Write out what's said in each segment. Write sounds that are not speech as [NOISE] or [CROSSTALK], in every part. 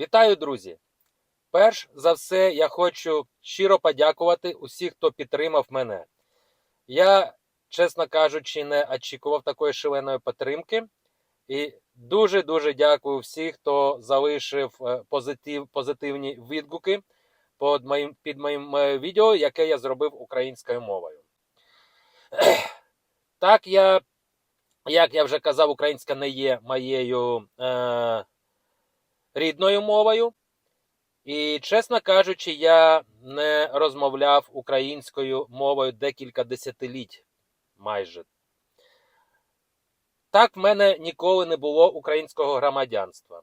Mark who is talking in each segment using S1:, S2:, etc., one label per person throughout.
S1: Вітаю, друзі! Перш за все, я хочу щиро подякувати усіх, хто підтримав мене. Я, чесно кажучи, не очікував такої шаленої підтримки. І дуже-дуже дякую всім, хто залишив е, позитив, позитивні відгуки під моїм, під моїм е, відео, яке я зробив українською мовою. Так, я, як я вже казав, українська не є моєю е, рідною мовою. І, чесно кажучи, я не розмовляв українською мовою декілька десятиліть майже. Так, в мене ніколи не було українського громадянства.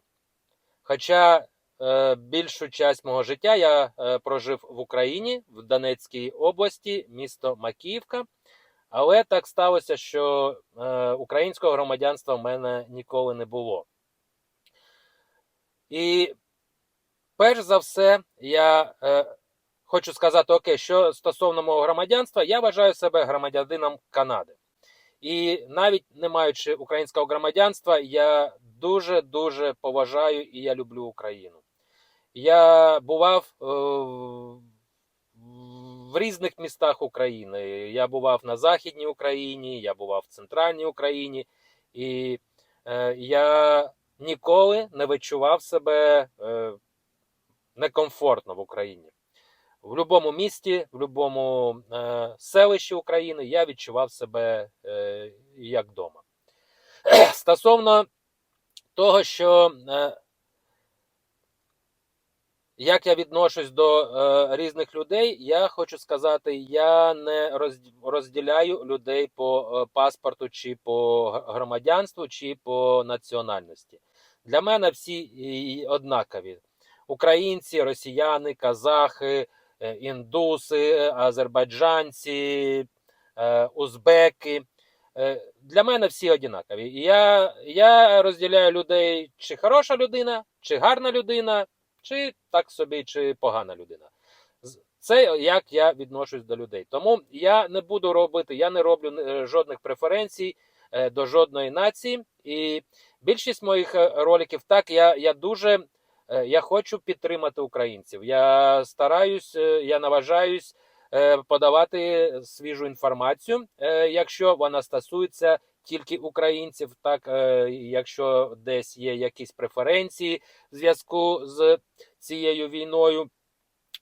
S1: Хоча е, більшу часть мого життя я е, прожив в Україні, в Донецькій області, місто Макіївка. Але так сталося, що е, українського громадянства в мене ніколи не було. І перш за все, я е, хочу сказати, окей, що стосовно мого громадянства, я вважаю себе громадянином Канади. І навіть не маючи українського громадянства, я дуже-дуже поважаю і я люблю Україну. Я бував е, в різних містах України. Я бував на Західній Україні, я бував в Центральній Україні, і е, я ніколи не відчував себе е, некомфортно в Україні. В будь-якому місті, в будь-якому е, селищі України я відчував себе е, як вдома. [CLEARS THROAT] Стосовно того, що е, як я відношусь до е, різних людей, я хочу сказати, я не роз- розділяю людей по е, паспорту, чи по громадянству, чи по національності. Для мене всі однакові: українці, росіяни, казахи, індуси, азербайджанці, узбеки. Для мене всі однакові. Я, я розділяю людей, чи хороша людина, чи гарна людина, чи так собі, чи погана людина. Це як я відношусь до людей. Тому я не буду робити, я не роблю е, жодних преференцій е, до жодної нації. І більшість моїх е, роликів так, я, я дуже е, я хочу підтримати українців. Я стараюсь, е, я наважаюсь подавати свіжу інформацію, якщо вона стосується тільки українців, так якщо десь є якісь преференції в зв'язку з цією війною.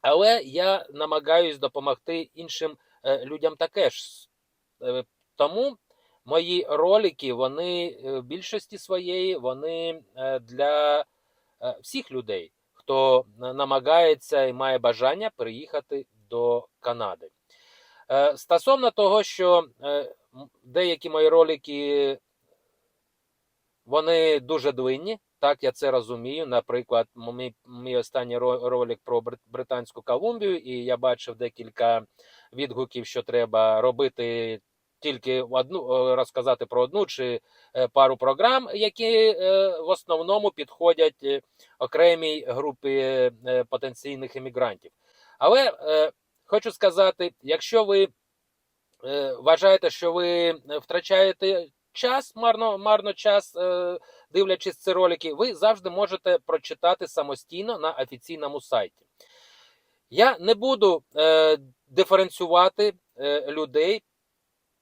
S1: Але я намагаюсь допомогти іншим людям також. Е, Тому мої ролики, вони е, в більшості своєї, вони е, для е, всіх людей, хто намагається і має бажання приїхати до Канади. Стосовно того, що деякі мої ролики вони дуже длинні, так я це розумію. Наприклад, мій, мій останній ролик про Брит- Британську Колумбію, і я бачив декілька відгуків, що треба робити тільки одну е, розказати про одну чи е, пару програм, які е, в основному підходять окремій групі потенційних іммігрантів. Але хочу сказати, якщо ви вважаєте, що ви втрачаєте час, марно, марно час, дивлячись ці ролики, ви завжди можете прочитати самостійно на офіційному сайті. Я не буду диференціювати людей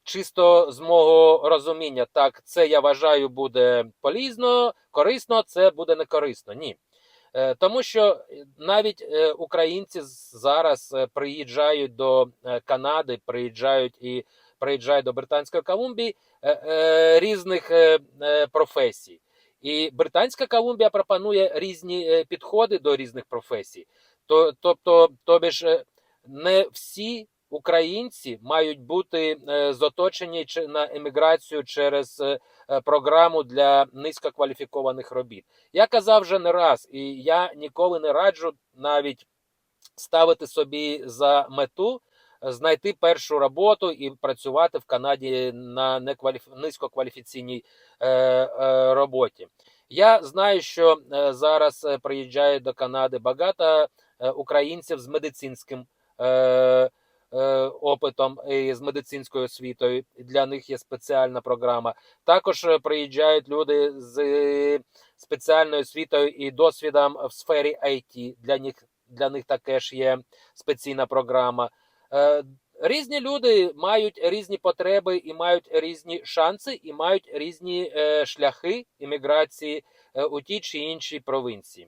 S1: чисто з мого розуміння. Так, це я вважаю буде полізно, корисно, це буде не корисно. Ні. Е, Тому що навіть е, українці зараз е, приїжджають до е, Канади, приїжджають і приїжджають до Британської Колумбії е, е, різних е, е, професій. І Британська Колумбія пропонує різні е, підходи до різних професій. То, тобто, тобі ж е, не всі українці мають бути е, заточені на еміграцію через е, е, програму для низькокваліфікованих робіт. Я казав вже не раз, і я ніколи не раджу навіть ставити собі за мету знайти першу роботу і працювати в Канаді на низькокваліфіційній роботі. Я знаю, що зараз приїжджає до Канади багато українців з медицинським опитом і з медицинською освітою. Для них є спеціальна програма. Також е, приїжджають люди з е, спеціальною освітою і досвідом в сфері IT. Для них для них також є спеційна програма. Е, Різні люди мають різні потреби і мають різні шанси, і мають різні е, шляхи імміграції е, у ті чи інші провінції.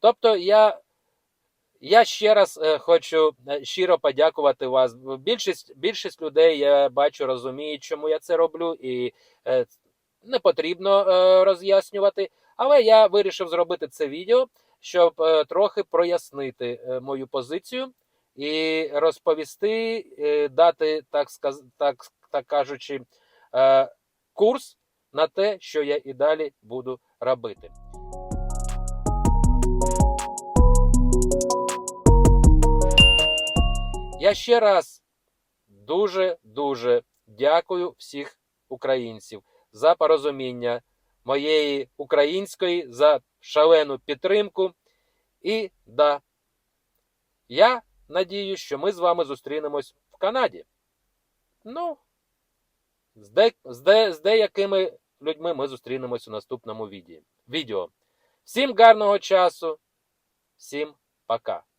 S1: Тобто, я, я ще раз е, хочу е, щиро подякувати вас. Більшість, більшість людей я бачу, розуміють, чому я це роблю, і е, не потрібно роз'яснювати. Але я вирішив зробити це відео, щоб трохи прояснити мою позицію і розповісти, дати, так, сказ, так, так кажучи, курс на те, що я і далі буду робити. Я ще раз дуже дуже дякую всіх українців за порозуміння моєї української, за шалену підтримку. І да, я надію, що ми з вами зустрінемось в Канаді. Ну, з, де, з, де, з деякими людьми ми зустрінемось у наступному відео. Всім гарного часу, всім пока.